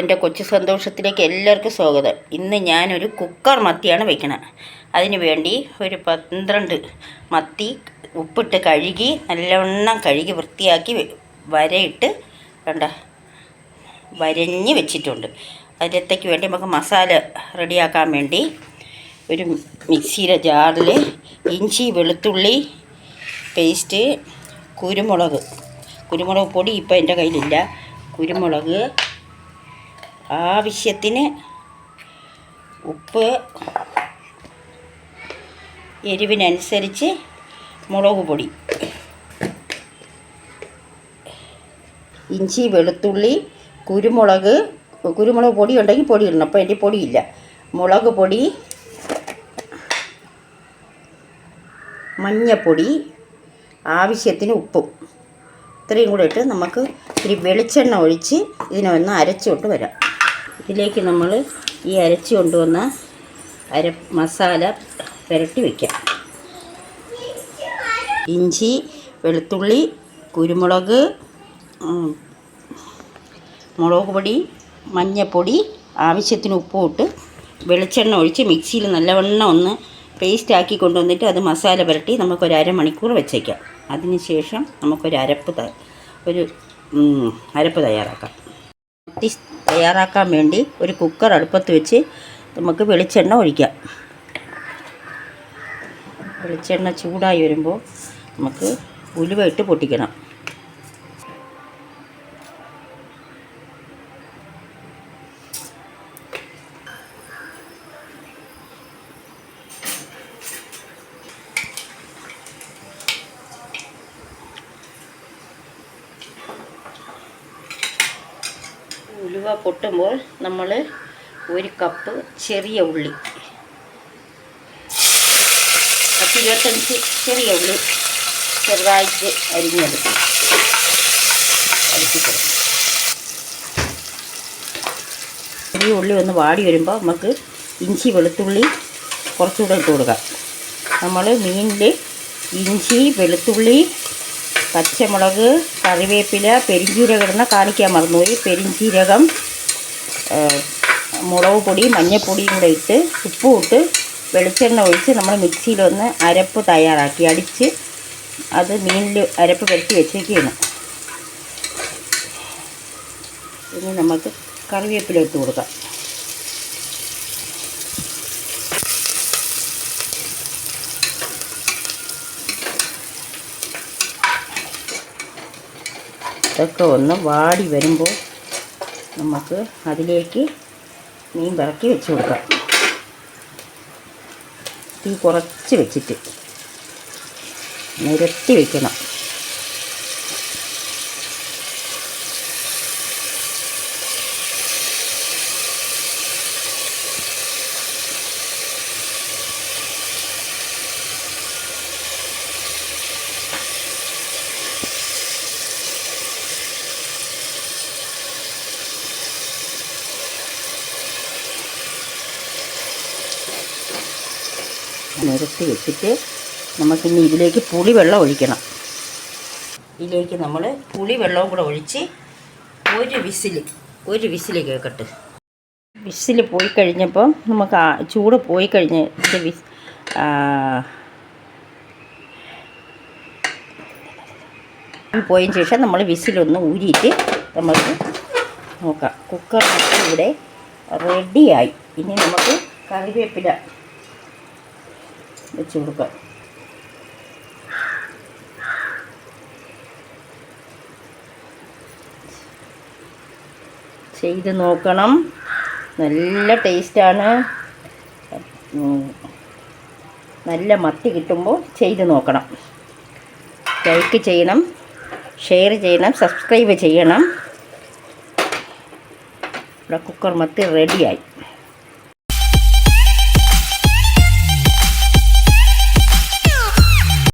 എന്റെ കൊച്ചു സന്തോഷത്തിലേക്ക് എല്ലാവർക്കും സ്വാഗതം. ഇന്ന് ഞാനൊരു കുക്കർ മത്തിയാണ് വെക്കണത്. അതിന് വേണ്ടി ഒരു പന്ത്രണ്ട് മത്തി ഉപ്പിട്ട് കഴുകി നല്ലവണ്ണം കഴുകി വൃത്തിയാക്കി വരയിട്ട് വേണ്ട വരഞ്ഞ് വെച്ചിട്ടുണ്ട്. അതിലത്തേക്ക് വേണ്ടി നമുക്ക് മസാല റെഡിയാക്കാൻ വേണ്ടി ഒരു മിക്സിയുടെ ജാറിൽ ഇഞ്ചി വെളുത്തുള്ളി പേസ്റ്റ് കുരുമുളക്. കുരുമുളക് പൊടി ഇപ്പം എന്റെ കയ്യിലില്ല. കുരുമുളക് ആവശ്യത്തിന് ഉപ്പ് എരിവിനനുസരിച്ച് മുളക് പൊടി ഇഞ്ചി വെളുത്തുള്ളി കുരുമുളക് കുരുമുളക് പൊടി ഉണ്ടെങ്കിൽ പൊടി ഇടണം. അപ്പോൾ എന്റെ പൊടിയില്ല. മുളക് പൊടി മഞ്ഞപ്പൊടി ആവശ്യത്തിന് ഉപ്പും. ഇത്രയും കൂടെ ഇട്ട് നമുക്ക് ഇത്തിരി വെളിച്ചെണ്ണ ഒഴിച്ച് ഇതിനെ ഒന്ന് അരച്ചോട്ട് വരാം. ഇതിലേക്ക് നമ്മൾ ഈ അരച്ചു കൊണ്ടുവന്ന അര മസാല പുരട്ടി വയ്ക്കാം ഇഞ്ചി വെളുത്തുള്ളി കുരുമുളക് മുളക് പൊടി മഞ്ഞപ്പൊടി ആവശ്യത്തിന് ഉപ്പും ഇട്ട് വെളിച്ചെണ്ണ ഒഴിച്ച് മിക്സിയിൽ നല്ലവണ്ണം ഒന്ന് പേസ്റ്റ് ആക്കി കൊണ്ടുവന്നിട്ട് അത് മസാല പുരട്ടി നമുക്കൊരു അരമണിക്കൂർ വെച്ചേക്കാം. അതിന് ശേഷം നമുക്കൊരു അരപ്പ് ഒരു അരപ്പ് തയ്യാറാക്കാം. തയ്യാറാക്കാൻ വേണ്ടി ഒരു കുക്കർ അടുപ്പത്ത് വെച്ച് നമുക്ക് വെളിച്ചെണ്ണ ഒഴിക്കാം. വെളിച്ചെണ്ണ ചൂടായി വരുമ്പോൾ നമുക്ക് ഉലുവ ഇട്ട് പൊട്ടിക്കണം. ഉലുവ പൊട്ടുമ്പോൾ നമ്മൾ ഒരു കപ്പ് ചെറിയ ഉള്ളി. പത്ത് ഇരുപത്തഞ്ച് ചെറിയ ഉള്ളി ചെറുതായിട്ട് അരിച്ചിട്ട്. ചെറിയ ഉള്ളി ഒന്ന് വാടി വരുമ്പോൾ നമുക്ക് ഇഞ്ചി വെളുത്തുള്ളി കുറച്ചുകൂടെ ഇട്ട് കൊടുക്കാം. നമ്മൾ മീനിൽ ഇഞ്ചി വെളുത്തുള്ളി പച്ചമുളക് കറിവേപ്പില പെരിഞ്ചീരകം ഇടുന്ന കാണിക്കാൻ മറന്നുപോയി. പെരിഞ്ചീരകം മുളക് പൊടി മഞ്ഞൾപ്പൊടിയും കൂടെ ഇട്ട് ഉപ്പും ഇട്ട് വെളിച്ചെണ്ണ ഒഴിച്ച് നമ്മൾ മിക്സിയിലൊന്ന് അരപ്പ് തയ്യാറാക്കി. അടിച്ച് അത് മീനിൽ അരപ്പ് പുരട്ടി വെച്ചേക്കാണ് ഇനി നമുക്ക് കറിവേപ്പില ഇട്ട് കൊടുക്കാം. ഇതൊക്കെ ഒന്ന് വാടി വരുമ്പോൾ നമുക്ക് അതിലേക്ക് മീൻ പിറക്കി വെച്ച് കൊടുക്കാം. തീ കുറച്ച് വെച്ചിട്ട്. നിരത്തി വെക്കണം. നിരത്തി വെച്ചിട്ട് നമുക്കിനി ഇതിലേക്ക് പുളി വെള്ളം ഒഴിക്കണം. ഇതിലേക്ക് നമ്മൾ പുളി വെള്ളവും കൂടെ ഒഴിച്ച് ഒരു വിസിൽ ഒരു വിസിൽ കേൾക്കട്ടെ വിസിൽ പോയി കഴിഞ്ഞപ്പോൾ നമുക്ക് ചൂട് പോയി കഴിഞ്ഞ് വിസ് പോയതിന് ശേഷം നമ്മൾ വിസിലൊന്ന് ഊരിയിട്ട് നമുക്ക് നോക്കാം. കുക്കർ ഇവിടെ റെഡിയായി ഇനി നമുക്ക് കറിവേപ്പില വെച്ച് കൊടുക്കാം ചെയ്ത് നോക്കണം. നല്ല ടേസ്റ്റാണ്. നല്ല മത്തി കിട്ടുമ്പോൾ ചെയ്ത് നോക്കണം. ലൈക്ക് ചെയ്യണം ഷെയർ ചെയ്യണം സബ്സ്ക്രൈബ് ചെയ്യണം. ഇവിടെ കുക്കർ മത്തി റെഡിയായി.